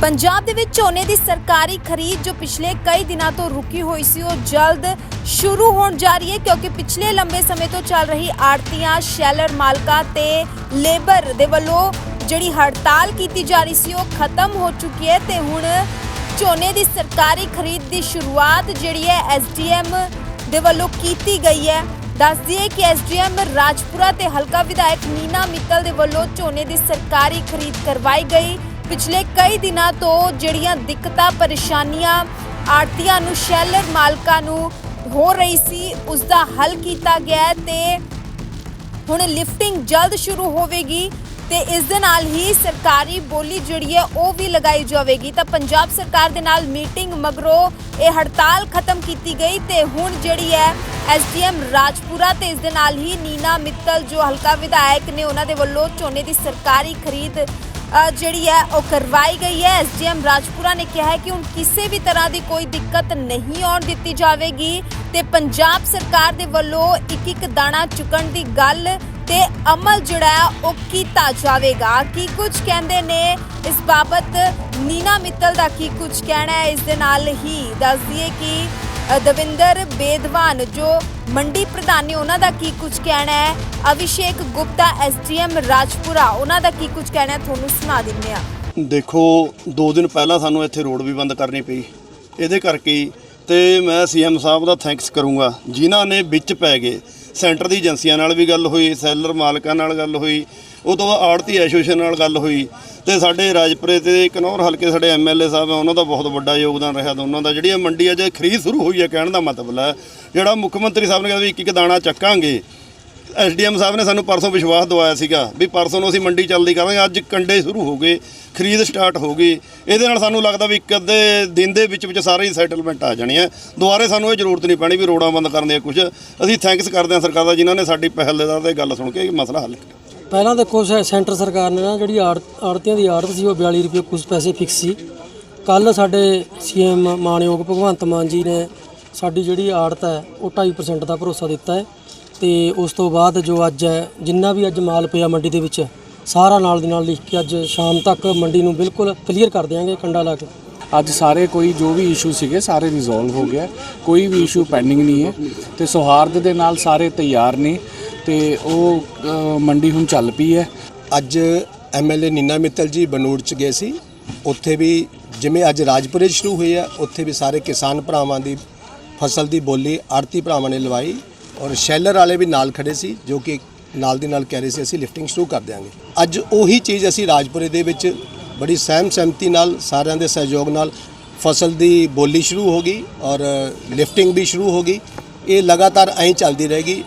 ਪੰਜਾਬ ਦੇ ਵਿੱਚ ਝੋਨੇ ਦੀ ਸਰਕਾਰੀ ਖਰੀਦ ਜੋ ਪਿਛਲੇ ਕਈ ਦਿਨਾਂ ਤੋਂ ਰੁਕੀ ਹੋਈ ਸੀ, ਉਹ ਜਲਦ ਸ਼ੁਰੂ ਹੋਣ ਜਾ ਰਹੀ ਹੈ ਕਿਉਂਕਿ ਪਿਛਲੇ ਲੰਬੇ ਸਮੇਂ ਤੋਂ ਚੱਲ ਰਹੀ ਆੜਤੀਆਂ, ਸ਼ੈਲਰ ਮਾਲਕਾਂ ਤੇ ਲੇਬਰ ਦੇ ਵੱਲੋਂ ਜਿਹੜੀ ਹੜਤਾਲ ਕੀਤੀ ਜਾ ਰਹੀ ਸੀ, ਉਹ ਖਤਮ ਹੋ ਚੁੱਕੀ ਹੈ ਤੇ ਹੁਣ ਝੋਨੇ ਦੀ ਸਰਕਾਰੀ ਖਰੀਦ ਦੀ ਸ਼ੁਰੂਆਤ ਜਿਹੜੀ ਹੈ ਐਸਡੀਐਮ ਦੇ ਵੱਲੋਂ ਕੀਤੀ ਗਈ ਹੈ। ਦੱਸ ਦਈਏ ਕਿ ਐਸਡੀਐਮ ਰਾਜਪੁਰਾ ਤੇ ਹਲਕਾ ਵਿਧਾਇਕ ਨੀਨਾ ਮਿੱਤਲ ਦੇ ਵੱਲੋਂ ਝੋਨੇ ਦੀ ਸਰਕਾਰੀ ਖਰੀਦ ਕਰਵਾਈ ਗਈ। ਪਿਛਲੇ ਕਈ ਦਿਨਾਂ ਤੋਂ ਜਿਹੜੀਆਂ ਦਿੱਕਤਾਂ, ਪਰੇਸ਼ਾਨੀਆਂ ਆੜਤੀਆਂ ਨੂੰ, ਸ਼ੈਲਰ ਮਾਲਕਾਂ ਨੂੰ ਹੋ ਰਹੀ ਸੀ ਉਸ ਦਾ ਹੱਲ ਕੀਤਾ ਗਿਆ ਹੈ ਤੇ ਹੁਣ ਲਿਫਟਿੰਗ ਜਲਦ ਸ਼ੁਰੂ ਹੋਵੇਗੀ ਤੇ ਇਸ ਦੇ ਨਾਲ ਹੀ ਸਰਕਾਰੀ ਬੋਲੀ ਜਿਹੜੀ ਹੈ, ਉਹ ਵੀ ਲਗਾਈ ਜਾਵੇਗੀ। ਤਾਂ ਪੰਜਾਬ ਸਰਕਾਰ ਦੇ ਨਾਲ ਮੀਟਿੰਗ ਮਗਰੋਂ ਇਹ ਹੜਤਾਲ ਖਤਮ ਕੀਤੀ ਗਈ ਤੇ ਹੁਣ ਜਿਹੜੀ ਹੈ ਐਸਡੀਐਮ ਰਾਜਪੁਰਾ ਤੇ ਇਸ ਦੇ ਨਾਲ ਹੀ ਨੀਨਾ ਮਿੱਤਲ, ਜੋ ਹਲਕਾ ਵਿਧਾਇਕ ਨੇ, ਉਹਨਾਂ ਦੇ ਵੱਲੋਂ ਝੋਨੇ ਦੀ ਸਰਕਾਰੀ ਖਰੀਦ ਜਿਹੜੀ ਹੈ, ਉਹ ਕਰਵਾਈ ਗਈ ਹੈ। ਐਸਡੀਐਮ ਰਾਜਪੁਰਾ ਨੇ ਕਿਹਾ ਹੈ ਕਿ ਹੁਣ ਕਿਸੇ ਵੀ ਤਰ੍ਹਾਂ ਦੀ ਕੋਈ ਦਿੱਕਤ ਨਹੀਂ ਆਉਣ ਦਿੱਤੀ ਜਾਵੇਗੀ ਤੇ ਪੰਜਾਬ ਸਰਕਾਰ ਦੇ ਵੱਲੋਂ ਇੱਕ ਇੱਕ ਦਾਣਾ ਚੁਕਣ ਦੀ ਗੱਲ ਤੇ ਅਮਲ ਜਿਹੜਾ ਉਹ ਕੀਤਾ ਜਾਵੇਗਾ। ਕੀ ਕੁਝ ਕਹਿੰਦੇ ਨੇ ਇਸ ਬਾਬਤ ਨੀਨਾ ਮਿੱਤਲ ਦਾ ਕੀ ਕੁਝ ਕਹਿਣਾ ਹੈ? ਇਸ ਦੇ ਨਾਲ ਹੀ ਦੱਸ ਦਈਏ ਕਿ ਦਵਿੰਦਰ ਬੇਦਵਾਨ, ਜੋ ਮੰਡੀ ਪ੍ਰਧਾਨ ਨੇ, ਉਹਨਾਂ ਦਾ ਕੀ ਕੁਝ ਕਹਿਣਾ ਹੈ? ਅਭਿਸ਼ੇਕ ਗੁਪਤਾ ਐਸਡੀਐਮ ਰਾਜਪੁਰਾ, ਉਹਨਾਂ ਦਾ ਕੀ ਕੁਝ ਕਹਿਣਾ ਹੈ? ਤੁਹਾਨੂੰ ਸੁਣਾ ਦਿੰਦੇ ਆ ਦੇਖੋ 2 ਦਿਨ ਪਹਿਲਾਂ ਸਾਨੂੰ ਇੱਥੇ ਰੋਡ ਵੀ ਬੰਦ ਕਰਨੀ ਪਈ। ਇਹਦੇ ਕਰਕੇ ਹੀ ਤੇ ਮੈਂ ਸੀਐਮ ਸਾਹਿਬ ਦਾ ਥੈਂਕਸ ਕਰੂੰਗਾ। ਜਿਨ੍ਹਾਂ ਨੇ ਵਿੱਚ ਪੈ ਗਏ ਸੈਂਟਰ ਦੀ ਏਜੰਸੀਆਂ ਨਾਲ ਵੀ ਗੱਲ ਹੋਈ, ਸੈਲਰ ਮਾਲਕਾਂ ਨਾਲ ਗੱਲ ਹੋਈ, ਉਹ ਤੋਂ ਬਾਅਦ ਆੜਤੀ ਐਸੋਸੀਏਸ਼ਨ ਨਾਲ ਗੱਲ ਹੋਈ ਤੇ ਸਾਡੇ ਰਾਜਪੁਰੇ ਤੇ ਕਨੌਰ ਹਲਕੇ ਸਾਡੇ ਐਮਐਲਏ ਸਾਹਿਬ ਆ, ਉਹਨਾਂ ਦਾ ਬਹੁਤ ਵੱਡਾ ਯੋਗਦਾਨ ਰਿਹਾ ਦੋਨਾਂ ਦਾ ਜਿਹੜੀ ਇਹ ਮੰਡੀ ਅੱਜ ਖਰੀਦ ਸ਼ੁਰੂ ਹੋਈ ਹੈ ਕਹਿਣ ਦਾ ਮਤਲਬ ਹੈ, ਜਿਹੜਾ ਮੁੱਖ ਮੰਤਰੀ ਸਾਹਿਬ ਨੇ ਕਿਹਾ ਵੀ ਇੱਕ ਇੱਕ ਦਾਣਾ ਚੱਕਾਂਗੇ ਐਸਡੀਐਮ ਸਾਹਿਬ ਨੇ ਸਾਨੂੰ ਪਰਸੋਂ ਵਿਸ਼ਵਾਸ ਦਵਾਇਆ ਸੀਗਾ ਵੀ ਪਰਸੋਂ ਨੂੰ ਅਸੀਂ ਮੰਡੀ ਚੱਲਦੀ ਕਰਾਂਗੇ, ਅੱਜ ਕੰਡੇ ਸ਼ੁਰੂ ਹੋ ਗਏ, ਖਰੀਦ ਸਟਾਰਟ ਹੋ ਗਈ। ਇਹਦੇ ਨਾਲ ਸਾਨੂੰ ਲੱਗਦਾ ਵੀ ਇੱਕ ਅੱਧੇ ਦਿਨ ਦੇ ਵਿੱਚ ਵਿੱਚ ਸਾਰੇ ਹੀ ਸੈਟਲਮੈਂਟ ਆ ਜਾਣੀ ਹੈ। ਦੁਬਾਰੇ ਸਾਨੂੰ ਇਹ ਜ਼ਰੂਰਤ ਨਹੀਂ ਪੈਣੀ ਵੀ ਰੋਡਾਂ ਬੰਦ ਕਰਨ ਦੀ ਕੁਝ ਅਸੀਂ ਥੈਂਕਸ ਕਰਦੇ ਹਾਂ ਸਰਕਾਰ ਦਾ, ਜਿਨ੍ਹਾਂ ਨੇ ਸਾਡੀ ਪਹਿਲ ਦੇ ਦਰ ਤੇ ਗੱਲ ਸੁਣ ਕੇ ਇਹ ਮਸਲਾ ਹੱਲ ਕੀਤਾ। ਪਹਿਲਾਂ ਤਾਂ ਸੈ- ਸੈਂਟਰ ਸਰਕਾਰ ਨੇ ਨਾ ਜਿਹੜੀ ਆੜ ਆੜਤੀਆਂ ਦੀ ਆੜਤ ਸੀ, ਉਹ 42 ਰੁਪਏ ਕੁਝ ਪੈਸੇ ਫਿਕਸ ਸੀ। ਕੱਲ ਸਾਡੇ ਸੀਐਮ ਮਾਨਯੋਗ ਭਗਵੰਤ ਮਾਨ ਜੀ ਨੇ ਸਾਡੀ ਜਿਹੜੀ ਆੜਤ ਹੈ, ਉਹ 2.5% ਦਾ ਭਰੋਸਾ ਦਿੱਤਾ ਹੈ। ਤੇ ਉਸ ਤੋਂ ਬਾਅਦ ਜੋ ਅੱਜ ਹੈ ਜਿੰਨਾ ਵੀ ਅੱਜ ਮਾਲ ਪਿਆ ਮੰਡੀ ਦੇ ਵਿੱਚ ਸਾਰਾ ਨਾਲ ਦੀ ਨਾਲ ਲਿਖ ਕੇ ਅੱਜ ਸ਼ਾਮ ਤੱਕ ਮੰਡੀ ਨੂੰ ਬਿਲਕੁਲ ਕਲੀਅਰ ਕਰ ਦਿਆਂਗੇ ਕੰਡਾ ਲਾ ਕੇ। ਅੱਜ ਸਾਰੇ ਕੋਈ ਜੋ ਵੀ ਇਸ਼ੂ ਸੀਗੇ ਸਾਰੇ ਰਿਜ਼ੋਲਵ ਹੋ ਗਿਆ ਕੋਈ ਵੀ ਇਸ਼ੂ ਪੈਂਡਿੰਗ ਨਹੀਂ ਹੈ ਤੇ ਸੌਹਾਰਦ ਦੇ ਨਾਲ ਸਾਰੇ ਤਿਆਰ ਨੇ ਤੇ ਉਹ ਮੰਡੀ ਹੁਣ ਚੱਲ ਪਈ ਹੈ। ਅੱਜ ਐਮਐਲਏ ਨੀਨਾ ਮਿੱਤਲ ਜੀ ਬਨੂੜ ਚ ਗਏ ਸੀ। ਉੱਥੇ ਵੀ ਜਿਵੇਂ ਅੱਜ ਰਾਜਪੁਰੇ ਸ਼ੁਰੂ ਹੋਈ ਆ ਉੱਥੇ ਵੀ ਸਾਰੇ ਕਿਸਾਨ ਭਰਾਵਾਂ ਦੀ ਫਸਲ ਦੀ ਬੋਲੀ ਆੜਤੀ ਭਰਾਵਾਂ ਨੇ ਲਵਾਈ। ਔਰ ਸ਼ੈਲਰ ਵਾਲੇ ਵੀ ਨਾਲ ਖੜੇ ਸੀ, ਜੋ ਕਿ ਨਾਲ ਦੀ ਨਾਲ ਕਹਿ ਰਹੇ ਸੀ, ਅਸੀਂ ਲਿਫਟਿੰਗ ਸ਼ੁਰੂ ਕਰ ਦਿਆਂਗੇ। ਅੱਜ ਉਹੀ ਚੀਜ਼ ਅਸੀਂ ਰਾਜਪੁਰੇ ਦੇ ਵਿੱਚ ਬੜੀ ਸਹਿਮ ਸਹਿਮਤੀ ਨਾਲ, ਸਾਰਿਆਂ ਦੇ ਸਹਿਯੋਗ ਨਾਲ ਫਸਲ ਦੀ ਬੋਲੀ ਸ਼ੁਰੂ ਹੋ ਗਈ ਔਰ ਲਿਫਟਿੰਗ ਵੀ ਸ਼ੁਰੂ ਹੋ ਗਈ। ਇਹ ਲਗਾਤਾਰ ਐਂ ਚੱਲਦੀ ਰਹੇਗੀ।